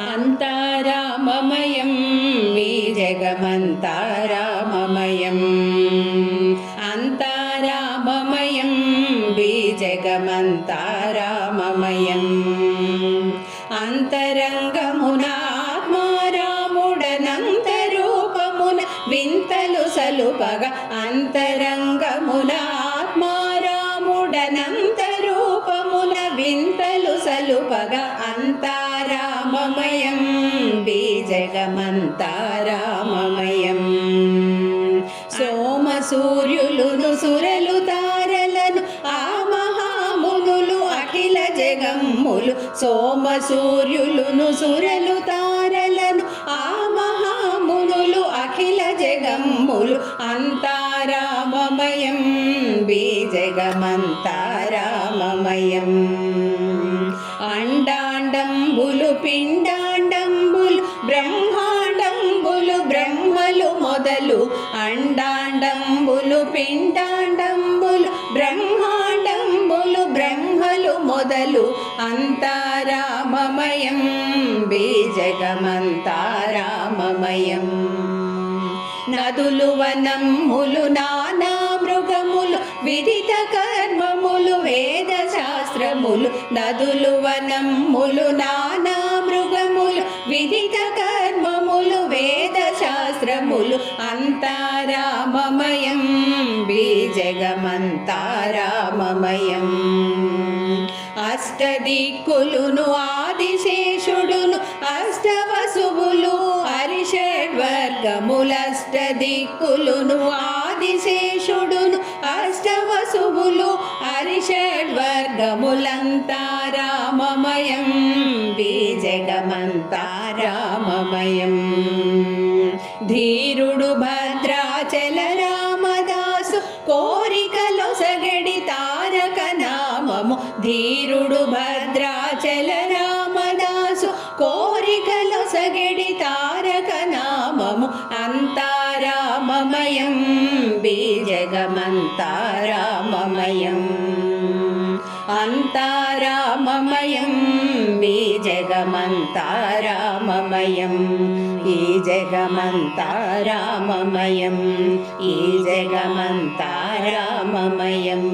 అంతారామమయం ఈ జగమంతారామమయం. అంతారామమయం ఈ జగమంతారామమయం. అంతరంగమునాత్మారాముడనంతరూపమున వింతలు సలుపగా అంతరంగమునా బీజగమంతారామమయం సోమ సూర్యులును సురలు తారలను ఆ మహామునులు అఖిల జగమ్ములు. సోమ సూర్యులును సురలు తారలను ఆ మహామునులు అఖిల జగమ్ములు. అంతారామమయం బీజగమంతారామమయం మొదలు అండాండంబులు పిండాండంబులు బ్రహ్మాండంబులు బ్రహ్మలు మొదలు అంతారామమయం బీజగమంతారామమయం. నదులు వనములు నానా మృగములు విదిత కర్మములు వేద శాస్త్రములు నదులు వనములు నానా మృగములు విదిత రామమయం బీజగమంతా రామమయం. అష్టదిక్కులును ఆదిశేషుడును అష్టవసువులు హరిషడ్వర్గములష్టదిక్కులును ఆదిశేషుడును అష్టవసువులు హరిషడ్వర్గములంతా రామమయం. బీజగమంతా రామమయం. ధీరుడు భద్రాచల రామదాసు కోరికలో సగడి తారక నామము ధీరుడు భద్రాచల రామదాసు కోరికలో సగడి తారక నామము అంతారామమయం బీజగమంతారామమయం. అంతారామమయం బీజగమంతారామమయం. ई जगमन्ता राममयम् ई जगमन्ता राममयम्